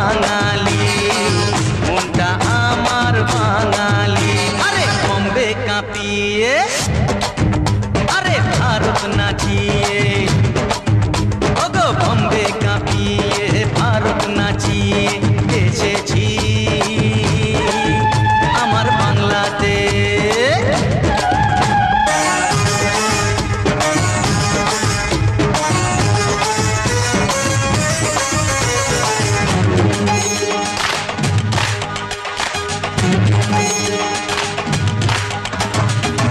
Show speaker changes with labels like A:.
A: বাঙালি মনটা আমার বাঙালি। আরে বম্বে কাঁপিয়ে আরে ভারত নাচিয়ে। Thank you.